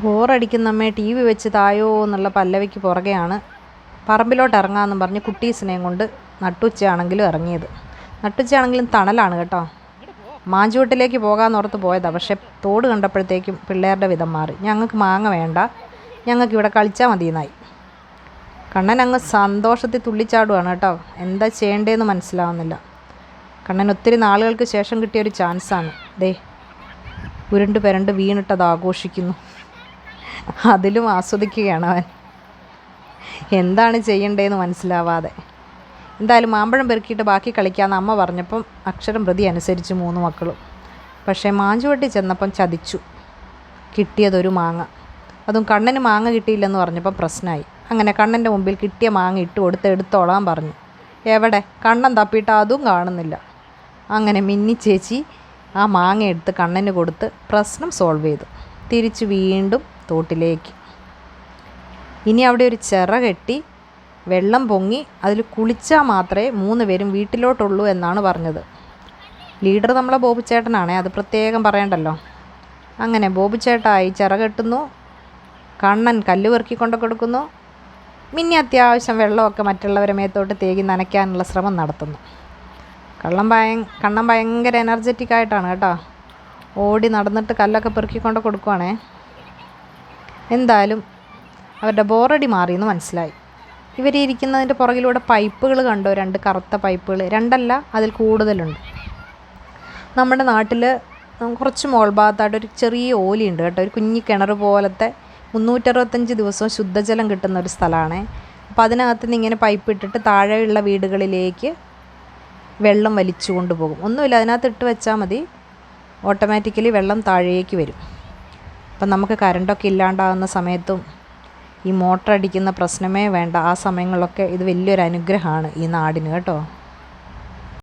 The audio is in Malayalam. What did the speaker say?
ബോറടിക്കുന്ന അമ്മേ ടി വി വെച്ച് തായോ എന്നുള്ള പല്ലവിക്ക് പുറകെയാണ് പറമ്പിലോട്ട് ഇറങ്ങാമെന്ന് പറഞ്ഞ് കുട്ടീസിനെയും കൊണ്ട് നട്ടുച്ചയാണെങ്കിലും ഇറങ്ങിയത്. നട്ടുച്ചയാണെങ്കിലും തണലാണ് കേട്ടോ. മാഞ്ചുവട്ടിലേക്ക് പോകാമെന്ന് ഓർത്ത് പോയതാണ് പക്ഷേ തോട് കണ്ടപ്പോഴത്തേക്കും പിള്ളേരുടെ വിധം മാറി. ഞങ്ങൾക്ക് മാങ്ങ വേണ്ട. ഞങ്ങൾക്ക് ഇവിടെ കളിച്ചാൽ മതി എന്നായി കണ്ണൻ അങ്ങ് സന്തോഷത്തിൽ തുള്ളിച്ചാടുവാണ് കേട്ടോ. എന്താ ചെയ്യേണ്ടതെന്ന് മനസ്സിലാവുന്നില്ല. കണ്ണൻ ഒത്തിരി നാളുകൾക്ക് ശേഷം കിട്ടിയ ഒരു ചാൻസാണ്. ദേ ഉരുണ്ട് പെരണ്ട് വീണിട്ടത് ആഘോഷിക്കുന്നു. അതിലും ആസ്വദിക്കുകയാണ് അവൻ. എന്താണ് ചെയ്യണ്ടേന്ന് മനസ്സിലാവാതെ. എന്തായാലും മാമ്പഴം പെറുക്കിയിട്ട് ബാക്കി കളിക്കാമെന്ന് അമ്മ പറഞ്ഞപ്പം അക്ഷരം പ്രതി അനുസരിച്ച് മൂന്ന് മക്കളും. പക്ഷേ മാഞ്ചുവട്ടി ചെന്നപ്പം ചതിച്ചു. കിട്ടിയതൊരു മാങ്ങ. അതും കണ്ണന് മാങ്ങ കിട്ടിയില്ലെന്ന് പറഞ്ഞപ്പം പ്രശ്നമായി അങ്ങനെ കണ്ണന്റെ മുമ്പിൽ കിട്ടിയ മാങ്ങ ഇട്ട് കൊടുത്ത് എടുത്തോളാൻ പറഞ്ഞു. എവിടെ? കണ്ണൻ തപ്പിയിട്ട് അതും കാണുന്നില്ല. അങ്ങനെ മിന്നി ചേച്ചി ആ മാങ്ങ എടുത്ത് കണ്ണന് കൊടുത്ത് പ്രശ്നം സോൾവ് ചെയ്തു. തിരിച്ച് വീണ്ടും തോട്ടിലേക്ക്. ഇനി അവിടെ ഒരു ചിറ കെട്ടി വെള്ളം പൊങ്ങി അതിൽ കുളിച്ചാൽ മാത്രമേ മൂന്ന് പേരും വീട്ടിലോട്ടുള്ളൂ എന്നാണ് പറഞ്ഞത്. ലീഡർ നമ്മളെ ബോബുച്ചേട്ടനാണേ അത് പ്രത്യേകം പറയണ്ടല്ലോ. അങ്ങനെ ബോബുച്ചേട്ടായി ചിറ കെട്ടുന്നു കണ്ണൻ കല്ല് പെറുക്കി കൊണ്ട് കൊടുക്കുന്നു മിന്നി അത്യാവശ്യം വെള്ളമൊക്കെ മറ്റുള്ളവരെ മേത്തോട്ട് തേകി നനയ്ക്കാനുള്ള ശ്രമം നടത്തുന്നു. കള്ളം ഭയ കണ്ണൻ ഭയങ്കര എനർജറ്റിക് ആയിട്ടാണ് കേട്ടോ. ഓടി നടന്നിട്ട് കല്ലൊക്കെ പെറുക്കിക്കൊണ്ട് കൊടുക്കുവാണേ. എന്തായാലും അവരുടെ ബോറടി മാറിയെന്ന് മനസ്സിലായി. ഇവർ ഇരിക്കുന്നതിന്റെ പുറകിലൂടെ പൈപ്പുകൾ കണ്ടോ? രണ്ട് കറുത്ത പൈപ്പുകൾ. രണ്ടല്ല അതിൽ കൂടുതലുണ്ട്. നമ്മുടെ നാട്ടിൽ കുറച്ച് മോൾ ഭാഗത്തായിട്ട് ഒരു ചെറിയ ഓലിയുണ്ട് കേട്ടോ. ഒരു കുഞ്ഞി കിണർ പോലത്തെ മുന്നൂറ്ററുപത്തഞ്ച് ദിവസവും ശുദ്ധജലം കിട്ടുന്ന ഒരു സ്ഥലമാണ്. അപ്പോൾ അതിനകത്ത് നിന്ന് ഇങ്ങനെ പൈപ്പ് ഇട്ടിട്ട് താഴെയുള്ള വീടുകളിലേക്ക് വെള്ളം വലിച്ചു കൊണ്ടുപോകും ഒന്നുമില്ല അതിനകത്ത് ഇട്ട് വെച്ചാൽ മതി. ഓട്ടോമാറ്റിക്കലി വെള്ളം താഴേക്ക് വരും. അപ്പം നമുക്ക് കറണ്ടൊക്കെ ഇല്ലാണ്ടാകുന്ന സമയത്തും ഈ മോട്ടർ അടിക്കുന്ന പ്രശ്നമേ വേണ്ട. ആ സമയങ്ങളിലൊക്കെ ഇത് വലിയൊരു അനുഗ്രഹമാണ് ഈ നാടിന് കേട്ടോ.